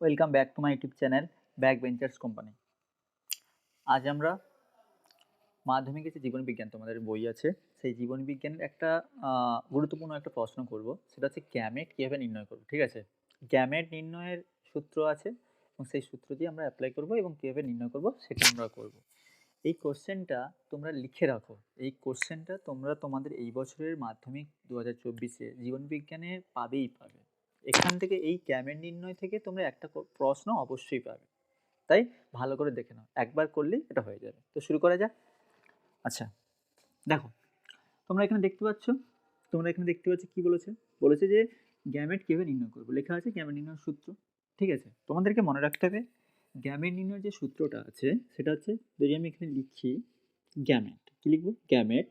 Welcome back to my YouTube channel back benchers company আজ আমরা মাধ্যমিকে যে জীবন বিজ্ঞান, তোমাদের বই আছে। সেই জীবন বিজ্ঞানের একটা গুরুত্বপূর্ণ একটা প্রশ্ন করব। সেটা হচ্ছে গ্যামেট কীভাবে নির্ণয় করব, ঠিক আছে? গ্যামেট নির্ণয়ের সূত্র আছে এবং সেই সূত্র দিয়ে আমরা অ্যাপ্লাই করব এবং কীভাবে নির্ণয় করব সেটা আমরা করব। এই কোশ্চেনটা তোমরা লিখে রাখো। এই কোশ্চেনটা তোমরা তোমাদের এই বছরের মাধ্যমিক দু হাজার চব্বিশে জীবন বিজ্ঞানে পাবেই পাবে। এখান থেকে এই গ্যামেট নির্ণয় থেকে তোমরা একটা প্রশ্ন অবশ্যই পাবে। তাই ভালো করে দেখে নাও, একবার করলেই এটা হয়ে যাবে। তো শুরু করা যাক। আচ্ছা দেখো, তোমরা এখানে দেখতে পাচ্ছ, তোমরা এখানে দেখতে পাচ্ছ কি বলেছে? বলেছে যে গ্যামেট কীভাবে নির্ণয় করব? লেখা আছে গ্যামেট নির্ণয়ের সূত্র, ঠিক আছে? তোমাদেরকে মনে রাখতে হবে, গ্যামেট নির্ণয়ের যে সূত্রটা আছে, সেটা হচ্ছে, যদি আমি এখানে লিখি গ্যামেট, কি লিখব? গ্যামেট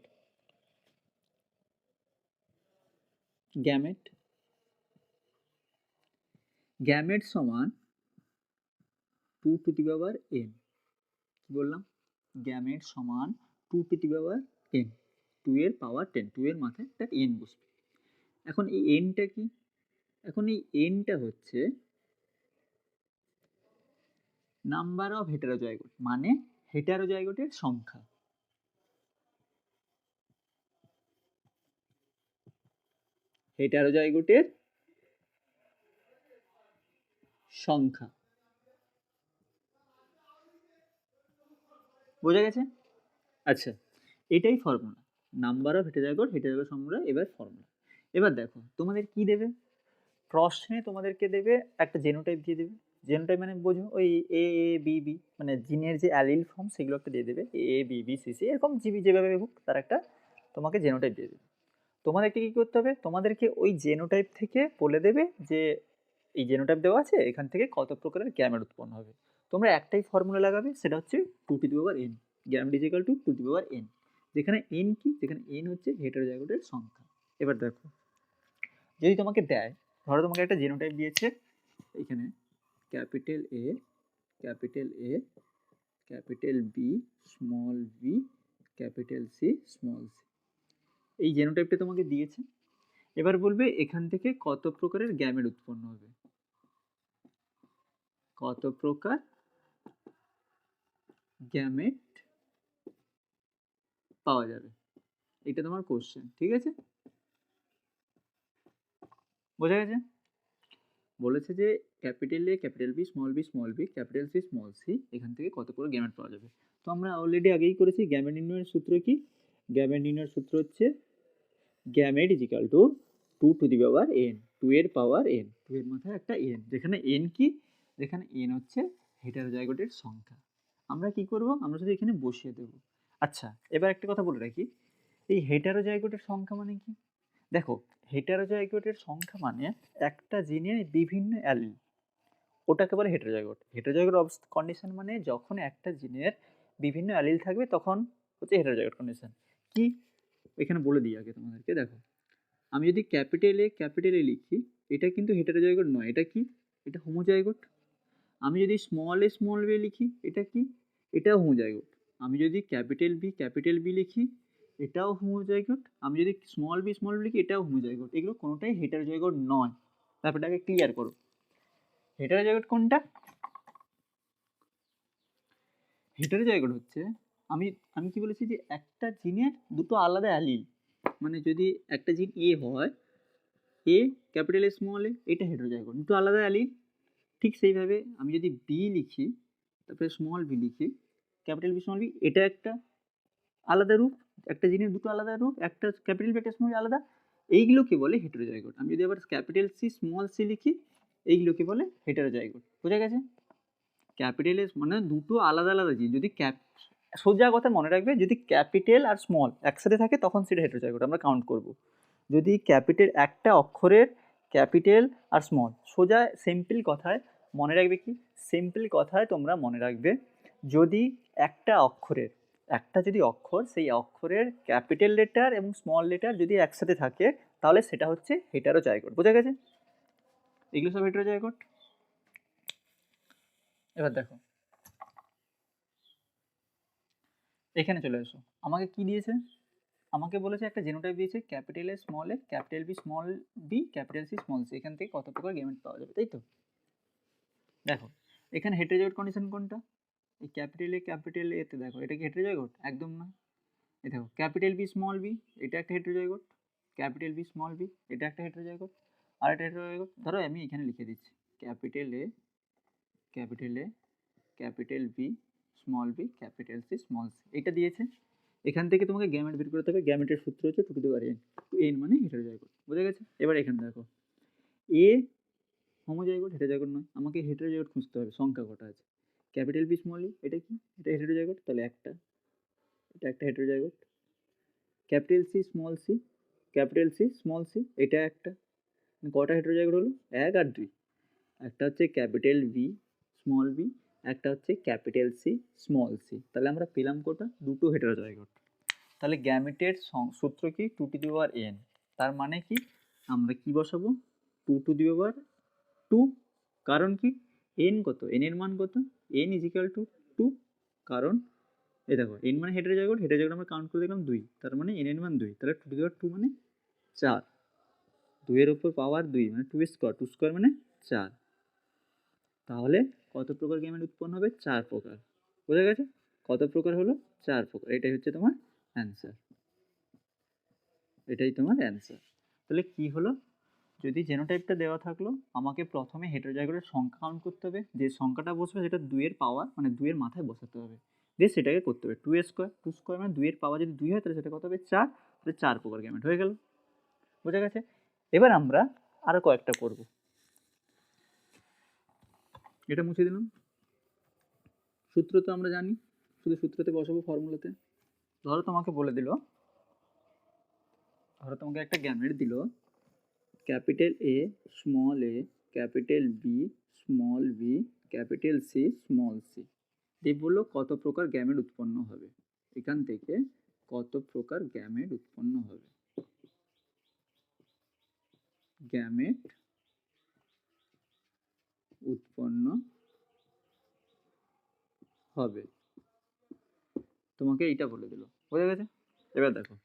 গ্যামেট গ্যামেট সমান two to the power N কি বললাম? গ্যামেট সমান two to the power N two এর পাওয়ার টেন টু এর মাথায় একটা এন বসবে। এখন এই এনটা কি? এখন এই এনটা হচ্ছে নাম্বার অফ হেটারোজাইগোট মানে হেটারোজাইগোটের সংখ্যা। হেটারোজাইগোটের সংখ্যা। বোঝা গেছে? আচ্ছা এটাই formula number of heterozygote heterozygote সংখ্যা এবার ফর্মুলা এবার দেখো তোমাদের কি দেবে? প্রশ্নে তোমাদেরকে দেবে একটা জেনোটাইপ দিয়ে দেবে। জেনোটাইপ মানে বোঝো ওই এ এ বি বি মানে জিনের যে অ্যালিল ফর্ম সেগুলো একটা দিয়ে দেবে। A B B C C এরকম জিবি যেভাবে হোক তার একটা তোমাকে জেনোটাইপ দিয়ে দেবে। তোমাদেরকে কী করতে হবে? তোমাদেরকে ওই জেনোটাইপ থেকে বলে দেবে যে এই জেনোটাইপ দেওয়া আছে, এখান থেকে কত প্রকারের গ্যামেট উৎপন্ন হবে। তোমরা একটাই ফর্মুলা লাগাবে, সেটা হচ্ছে two to the power n gamete is equal to two the power n যেখানে এন কি? যেখানে এন হচ্ছে হেটারোজাইগোটের সংখ্যা। এবার দেখো, যদি তোমাকে দেয়, ধরো তোমাকে একটা জেনোটাইপ দিয়েছে, এখানে capital A capital A capital B small B capital C small C এই জেনোটাইপটা তোমাকে দিয়েছে। এবার বলবে এখান থেকে কত প্রকারের গ্যামেট উৎপন্ন হবে। কত প্রকার? গ্যামেট পাওয়া যাবে। এটা তোমার কোশ্চেন ঠিক আছে? বোঝা গেছে? বলেছে যে capital A capital B small B small B capital C small C এখান থেকে কত করে গ্যামেট পাওয়া যাবে। তো আমরা অলরেডি আগেই করেছি গ্যামেট নির্ণয়ের সূত্র কি? গ্যামেট নির্ণয়ের সূত্র হচ্ছে gamete is two two two the power n two এর পাওয়ার এন টু এর মাথায় একটা এন যেখানে এন কি? যেখানে এন হচ্ছে হেটারোজাইগোটের সংখ্যা। আমরা কি করব? আমরা শুধু এখানে বসিয়ে দেব। আচ্ছা এবার একটা কথা বলে রাখি। এই হেটারোজাইগোটের সংখ্যা মানে কি? দেখো হেটারোজাইগোটের সংখ্যা মানে একটা জিনের বিভিন্ন অ্যালিল। ওটাকে বলে হেটারোজাইগোট হেটারোজাইগোট কন্ডিশন মানে যখন একটা জিনের বিভিন্ন অ্যালিল থাকবে, তখন হচ্ছে হেটারোজাইগোট কন্ডিশন কি? এখানে বলে দিই আগে তোমাদেরকে, দেখো। আমি যদি ক্যাপিটাল ক্যাপিটাল লিখি, এটা কিন্তু হেটারোজাইগোট নয়। এটা কি? এটা হোমোজাইগোট আমি যদি স্মল এ স্মল বি লিখি, এটা কি? এটাও হোমোজাইগোট আমি যদি ক্যাপিটাল বি ক্যাপিটাল বি লিখি, এটাও হোমোজাইগোট আমি যদি স্মল বি স্মল বি লিখি, এটাও হোমোজাইগোট এগুলো কোনোটাই হেটারোজাইগোট নয়। তারপর এটাকে ক্লিয়ার করো। হেটারোজাইগোট কোনটা? হেটারোজাইগোট হচ্ছে, আমি আমি কি বলেছি যে একটা জিনের দুটো আলাদা অ্যালিল মানে যদি একটা জিন এ হয় এ ক্যাপিটাল এ স্মল এ এটা হেটারোজাইগোট দুটো আলাদা অ্যালিল ঠিক সেইভাবে আমি যদি বি লিখি, তারপরে স্মল বি লিখি ক্যাপিটাল বি স্মল বি এটা একটা আলাদা রূপ, একটা জিনিস দুটো আলাদা রূপ, একটা ক্যাপিটাল বি একটা স্মল আলাদা। এইগুলোকে বলে হেটারোজাইগোট আমি যদি আবার ক্যাপিটাল সি স্মল সি লিখি, এইগুলোকে বলে হেটারোজাইগোট বোঝা গেছে? ক্যাপিটাল এস মানে দুটো আলাদা আলাদা জিনিস। যদি ক্যাপ সোজা কথা মনে রাখবে, যদি ক্যাপিটাল আর স্মল একসাথে থাকে, তখন সেটা হেটারোজাইগোট আমরা কাউন্ট করব। যদি ক্যাপিটাল একটা অক্ষরের ক্যাপিটাল আর স্মল। সোজা সিম্পল কথায় মনে রাখবে কি? সিম্পল কথায় তোমরা মনে রাখবে, যদি একটা অক্ষরের, একটা যদি অক্ষর, সেই অক্ষরের ক্যাপিটাল লেটার এবং স্মল লেটার যদি একসাথে থাকে, তাহলে সেটা হচ্ছে হেটারোজাইগোট বোঝা গেছে? এগুলো সব হেটারোজাইগোট এবার দেখো। এখানে চলে এসো। আমাকে কি দিয়েছে? আমাকে বলেছে একটা জেনোটাইপ দিয়েছে capital A small A capital B small B capital C small C এখান থেকে কত প্রকার গেমেট পাওয়া যাবে তাই তো দেখো, এখানে হেটেরোজাইগোট কন্ডিশন কোনটা? এই ক্যাপিটাল এ ক্যাপিটাল এতে দেখো, এটা কি হেটেরোজাইগোট একদম না। এই দেখো ক্যাপিটাল বি স্মল বি এটা একটা heterozygote capital B small B এটা একটা হেটেরোজাইগোট আর একটা হেটেরোজাইগোট ধরো আমি এখানে লিখে দিচ্ছি capital A capital A capital B small B capital C small C এটা দিয়েছে। এখান থেকে তোমাকে গ্যামেট বের করতে হবে গ্যামেটের সূত্র হচ্ছে two to the power n n মানে হেটেরোজাইগোট বোঝা গেছে? এবার এখানে দেখো। এ হোমোজাইগোট হেটেরোজাইগোট নয়, আমাকে হেটেরোজাইগোট খুঁজতে হবে, সংখ্যা কটা আছে? ক্যাপিটাল বি স্মল ই এটা কি? এটা হেটেরোজাইগোট তাহলে একটা। এটা একটা heterozygote capital C small C capital C small C এটা একটা। মানে কটা হেটেরোজাইগোট হলো? এক আর দুই। একটা হচ্ছে ক্যাপিটাল বি স্মল বি একটা হচ্ছে ক্যাপিটাল সি, স্মল সি। তাহলে আমরা পেলাম কোটা? দুটো হেটেরোজাইগোট তাহলে গ্যামেটের সূত্র কি? Two to the power n. তার মানে কি? আমরা কি বসাবো? Two to the power two. কারণ কি? এন কত? এন এর মান কত? N is equal to two. কারণ এ দেখো, এন মানে হেটেরোজাইগোট হেটেরোজাইগোট আমরা কাউন্ট করে দেখলাম দুই। তার মানে এন এর মান দুই। তাহলে two to the power two মানে চার। দুইয়ের ওপর পাওয়ার দুই মানে টু স্কোয়ার। টু স্কোয়ার মানে চার। তাহলে কত প্রকার গেমের উৎপন্ন হবে? চার প্রকার। বোঝা গেছে? কত প্রকার হলো? চার প্রকার। এটাই হচ্ছে তোমার অ্যান্সার এটাই তোমার অ্যান্সার তাহলে কি হলো? যদি জেনোটাইপটা দেওয়া থাকল, আমাকে প্রথমে হেটেরোজাইগোটের সংখ্যা কাউন্ট করতে হবে। যে সংখ্যাটা বসবে সেটা দুইয়ের পাওয়ার মানে দুইয়ের মাথায় বসাতে হবে। দিয়ে সেটাকে করতে হবে। টু স্কোয়ার টু স্কোয়ার মানে দুইয়ের পাওয়ার যদি দুই হয়, তাহলে সেটা কত হবে? চার। তাহলে চার প্রকার গেমেট হয়ে গেল। বোঝা গেছে? এবার আমরা আরও কয়েকটা করব। এটা মুছে দিলাম। সূত্র তো আমরা জানি, শুধু সূত্রতে বসাবো ফর্মুলাতে। ধরো তোমাকে বলে দিল, ধরো তোমাকে একটা গ্যামেট দিল, capital A small A capital B small B capital C small C দিয়ে বলল কত প্রকার গ্যামেট উৎপন্ন হবে। এখান থেকে কত প্রকার গ্যামেট উৎপন্ন হবে। গ্যামেট উৎপন্ন হবে। তোমাকে এইটা বলে দিল। বোঝা গেছে? এবার দেখো।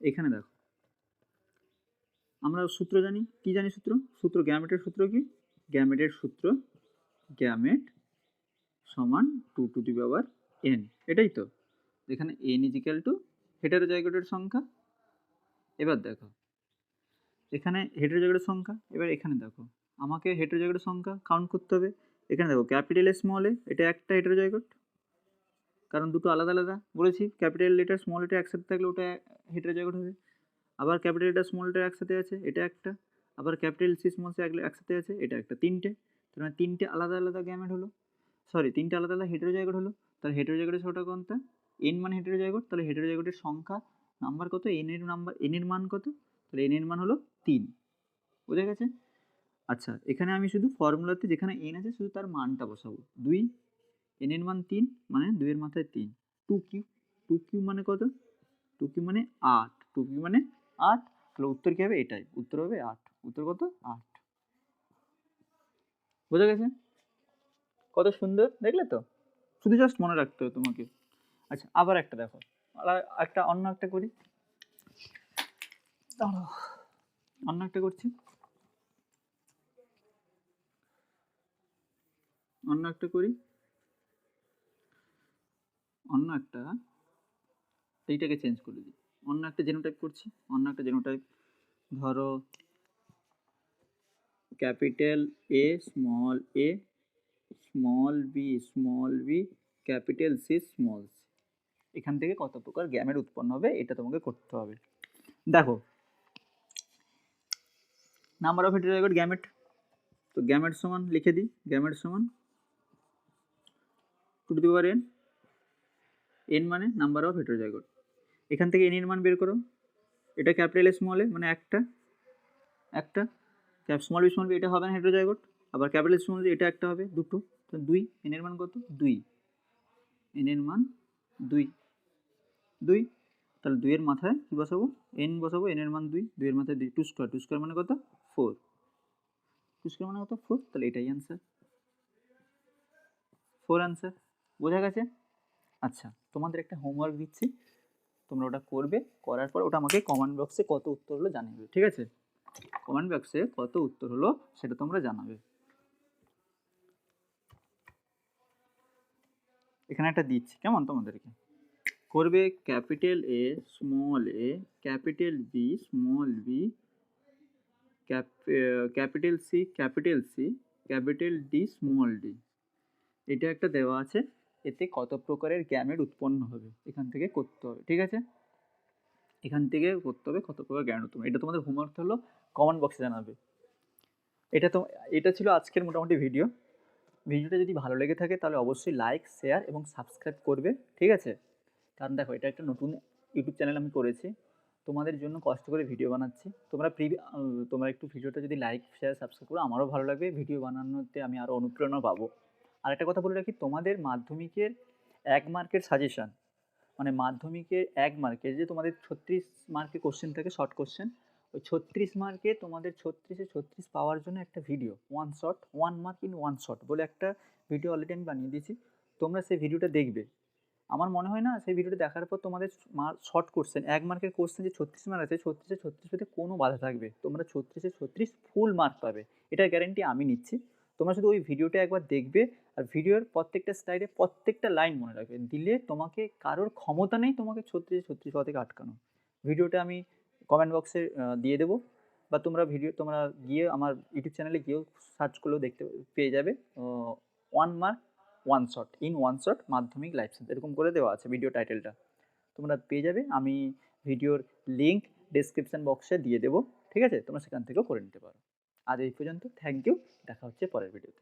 এখানে দেখো। আমরা সূত্র জানি। কি জানি সূত্র? সূত্র গ্যামেটের সূত্র কি? গ্যামেটের সূত্র গ্যামেট সমান two to the power n. এটাই তো। এখানে এন ইজিক্যাল টু হেটারোজাইগোটের সংখ্যা। এবার দেখো। এখানে হেটারোজাইগোটের সংখ্যা, এবার এখানে দেখো। আমাকে হেটারোজাইগোটের সংখ্যা কাউন্ট করতে হবে। এখানে দেখো ক্যাপিটাল স্মল এ এটা একটা হেটারোজাইগোট কারণ দুটো আলাদা আলাদা। বলেছি ক্যাপিটাল লেটার স্মল লেটার একসাথে থাকলে ওটা হেটারোজাইগোট হবে। আবার ক্যাপিটাল লেটার স্মল লেটার একসাথে আছে, এটা একটা। আবার ক্যাপিটাল সি স্মল সি একসাথে আছে, এটা একটা। তিনটে। তার মানে তিনটে আলাদা আলাদা গ্যামেট হলো। সরি তিনটে আলাদা আলাদা হেটারোজাইগোট হলো। তাহলে হেটারোজাইগোটের ছোটা কোনটা এন মানে হেটারোজাইগোট তাহলে হেটারোজাইগোটের সংখ্যা নাম্বার কত? এন এর নাম্বার এন এর মান কত? তাহলে এন এর মান হলো তিন। বোঝা গেছে? আচ্ছা এখানে আমি শুধু ফর্মুলাতে যেখানে এন আছে শুধু তার মানটা বসাবো। দুই এন এর মান তিন মানে দুইয়ের মাথায় তিন। টু কিউ টু কিউ মানে কত? টু কিউ মানে আট। টু কিউ মানে আট। তাহলে উত্তর কী হবে? এটাই। উত্তর হবে আট। উত্তর কত? আট। বোঝা গেছে? কত সুন্দর। দেখলে তো? শুধু জাস্ট মনে রাখতে হবে তোমাকে। আচ্ছা আবার একটা দেখো। একটা অন্য একটা করি। অন্য একটা করছি। অন্য একটা করি। অন্য একটা। এইটাকে চেঞ্জ করে দিই। অন্য একটা জেনোটাইপ করছি। অন্য একটা জেনোটাইপ ধরো capital A small A small B small B capital C small C এখান থেকে কত প্রকার গ্যামেট উৎপন্ন হবে, এটা তোমাকে করতে হবে। দেখো নাম্বার অফ হেটেরোজাইগোট গ্যামেট তো গ্যামেট সমান লিখে দিই গ্যামেট সমান two to power n n মানে নাম্বার অফ হেটেরোজাইগোট এখান থেকে এন এর মান বের করো। এটা ক্যাপিটাল স্মল মানে একটা একটা cap small B small B এটা হবে না হেটেরোজাইগোট আবার ক্যাপিটাল স্মল এটা একটা হবে, দুটো। তো দুই এন এর মান কত? দুই। এন এর মান দুই। দুই? তাহলে দুইয়ের মাথায় কী বসাবো? এন বসাবো এন এর মান দুই, দুইয়ের মাথায় দুই। টু স্কোয়ার টু স্কোয়ার মানে কত? ফোর স্কোয়ার মানে কত ফোর তাহলে এটাই অ্যান্সার ফোর অ্যান্সার বোঝা গেছে আচ্ছা তোমাদের একটা হোমওয়ার্ক দিচ্ছি তোমরা ওটা করবে করার পর ওটা আমাকে কমেন্ট বক্সে কত উত্তর হলো জানাবে ঠিক আছে কমেন্ট বক্সে কত উত্তর হলো সেটা তোমরা জানাবে এখানে একটা দিচ্ছি কেমন তোমাদেরকে করবে capital A small A capital B small B capital C capital C capital D small D এটা একটা দেওয়া আছে, এতে কত প্রকারের গ্যামেট উৎপন্ন হবে, এখান থেকে করতে হবে, ঠিক আছে? এখান থেকে করতে হবে কত প্রকার জ্ঞান উৎপন্ন এটা তোমাদের হোমওয়ার্ক হলো কমেন্ট বক্সে জানাবে। এটা তো, এটা ছিল আজকের মোটামুটি ভিডিও ভিডিওটা যদি ভালো লেগে থাকে তাহলে অবশ্যই লাইক শেয়ার এবং সাবস্ক্রাইব করবে, ঠিক আছে? কারণ দেখো, এটা একটা নতুন ইউটিউব চ্যানেল আমি করেছি। তোমাদের জন্য কষ্ট করে ভিডিও বানাচ্ছি। তোমরা প্রি তোমরা একটু ভিডিওটা যদি লাইক শেয়ার সাবস্ক্রাইব করো, আমারও ভালো লাগবে। ভিডিও বানানোতে আমি আরও অনুপ্রেরণা পাবো। আর একটা কথা বলে রাখি, তোমাদের মাধ্যমিকের এক মার্কের সাজেশান মানে মাধ্যমিকের এক মার্কের যে তোমাদের ছত্রিশ মার্কের কোশ্চেন থাকে শর্ট কোশ্চেন ওই ছত্রিশ মার্কে তোমাদের ছত্রিশে ছত্রিশ পাওয়ার জন্য একটা video one shot one mark in one shot বলে একটা ভিডিও অলরেডি আমি বানিয়ে দিয়েছি। তোমরা সেই ভিডিওটা দেখবে। আমার মনে হয় না সেই ভিডিওটা দেখার পর তোমাদের শর্ট কোশ্চেন এক মার্কের কোশ্চেন যে ছত্রিশ মার্ক আছে, ছত্রিশে ছত্রিশ পেতে কোনো বাধা থাকবে। তোমরা ছত্রিশে ছত্রিশ ফুল মার্ক পাবে। এটার গ্যারেন্টি আমি নিচ্ছি। তোমরা শুধু ওই ভিডিওটা একবার দেখবে আর ভিডিওর প্রত্যেকটা স্লাইডে প্রত্যেকটা লাইন মনে রাখবে। দিলে তোমাকে কারোর ক্ষমতা নেই তোমাকে ছত্রিশে ছত্রিশ হওয়া থেকে আটকানো। ভিডিওটা আমি কমেন্ট বক্সে দিয়ে দেবো বা তোমরা ভিডিও তোমরা গিয়ে আমার ইউটিউব চ্যানেলে গিয়েও সার্চ করলেও দেখতে, পেয়ে যাবে। One mark one shot in one shot মাধ্যমিক লাইফ সায়েন্স এরকম করে দেওয়া আছে ভিডিও টাইটেলটা তোমরা পেয়ে যাবে, আমি ভিডিওর লিঙ্ক ডিসক্রিপশান বক্সে দিয়ে দেবো, ঠিক আছে? তোমরা সেখান থেকেও করে নিতে পারো। আজ এই পর্যন্ত থ্যাংক ইউ দেখা হচ্ছে পরের ভিডিওতে